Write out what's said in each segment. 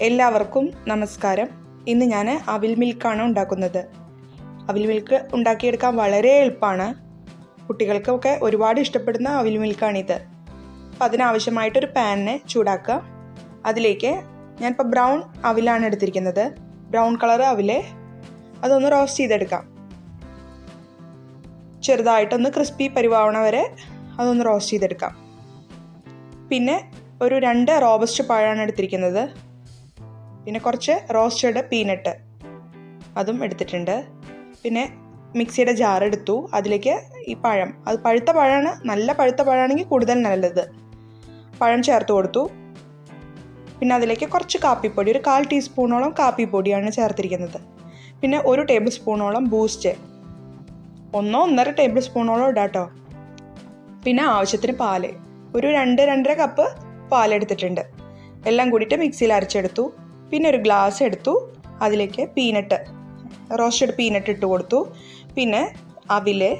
എല്ലാവർക്കും നമസ്കാരം. ഇന്ന് ഞാൻ അവിൽ മിൽക്കാണ് ഉണ്ടാക്കുന്നത്. അവിൽ മിൽക്ക് ഉണ്ടാക്കിയെടുക്കാൻ വളരെ എളുപ്പമാണ് കുട്ടികൾക്കൊക്കെ ഒരുപാട് ഇഷ്ടപ്പെടുന്ന അവിൽ മിൽക്കാണിത്. അപ്പം അതിനാവശ്യമായിട്ടൊരു പാനിനെ ചൂടാക്കുക. അതിലേക്ക് ഞാനിപ്പോൾ ബ്രൗൺ അവിലാണ് എടുത്തിരിക്കുന്നത്. ബ്രൗൺ കളർ അവിലെ. അതൊന്ന് റോസ്റ്റ് ചെയ്തെടുക്കാം. ചെറുതായിട്ടൊന്ന് ക്രിസ്പി പരിവാവണ വരെ അതൊന്ന് റോസ്റ്റ് ചെയ്തെടുക്കാം. പിന്നെ ഒരു രണ്ട് റോബസ്റ്റ് പഴമാണ് എടുത്തിരിക്കുന്നത്. പിന്നെ കുറച്ച് റോസ്റ്റഡ് പീനട്ട് അതും എടുത്തിട്ടുണ്ട്. പിന്നെ മിക്സിയുടെ ജാർ എടുത്തു. അതിലേക്ക് ഈ പഴം. അത് പഴുത്ത പഴമാണ്. നല്ല പഴുത്ത പഴമാണെങ്കിൽ കൂടുതൽ നല്ലത്. പഴം ചേർത്ത് കൊടുത്തു. പിന്നെ അതിലേക്ക് കുറച്ച് കാപ്പിപ്പൊടി. ഒരു കാൽ ടീസ്പൂണോളം കാപ്പിപ്പൊടിയാണ് ചേർത്തിരിക്കുന്നത്. പിന്നെ ഒരു ടേബിൾ സ്പൂണോളം ബൂസ്റ്റ് ഒന്നോ ഒന്നര ടേബിൾ സ്പൂണോളം ഇടാട്ടോ. പിന്നെ ആവശ്യത്തിന് പാൽ. ഒരു രണ്ട് രണ്ടര കപ്പ് പാലെടുത്തിട്ടുണ്ട്. എല്ലാം കൂടിയിട്ട് മിക്സിയിൽ അരച്ചെടുത്തു. പിന്നെ ഒരു ഗ്ലാസ് എടുത്തു. അതിലേക്ക് പീനട്ട് റോസ്റ്റഡ് പീനട്ട് ഇട്ട് കൊടുത്തു. പിന്നെ അവിൽ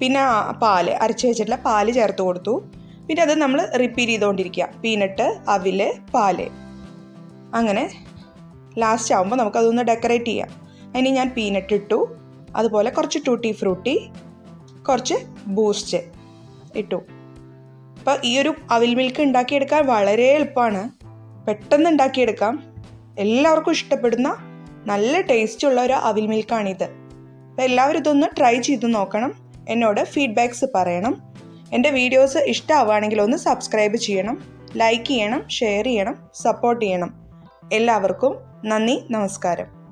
പിന്നെ പാൽ അരച്ച് വെച്ചിട്ടുള്ള പാൽ ചേർത്ത് കൊടുത്തു. പിന്നെ അത് നമ്മൾ റിപ്പീറ്റ് ചെയ്തുകൊണ്ടിരിക്കുക പീനട്ട് അവിൽ പാൽ. അങ്ങനെ ലാസ്റ്റ് ആകുമ്പോൾ നമുക്കതൊന്ന് ഡെക്കറേറ്റ് ചെയ്യാം. അതിന് ഞാൻ പീനട്ട് ഇട്ടു. അതുപോലെ കുറച്ച് ടൂട്ടി ഫ്രൂട്ടി കുറച്ച് ബൂസ്റ്റ് ഇട്ടു. അപ്പോൾ ഈ ഒരു അവിൽ മിൽക്ക് ഉണ്ടാക്കിയെടുക്കാൻ വളരെ എളുപ്പമാണ് പെട്ടെന്ന് ഉണ്ടാക്കിയെടുക്കാം. എല്ലാവർക്കും ഇഷ്ടപ്പെടുന്ന നല്ല ടേസ്റ്റ് ഉള്ള ഒരു അവിൽ മിൽക്കാണിത് അപ്പോൾ എല്ലാവരും ഇതൊന്ന് ട്രൈ ചെയ്ത് നോക്കണം. എന്നോട് ഫീഡ്ബാക്ക്സ് പറയണം. എന്റെ വീഡിയോസ് ഇഷ്ടമാവുകയാണെങ്കിൽ ഒന്ന് സബ്സ്ക്രൈബ് ചെയ്യണം. ലൈക്ക് ചെയ്യണം ഷെയർ ചെയ്യണം സപ്പോർട്ട് ചെയ്യണം. എല്ലാവർക്കും നന്ദി നമസ്കാരം.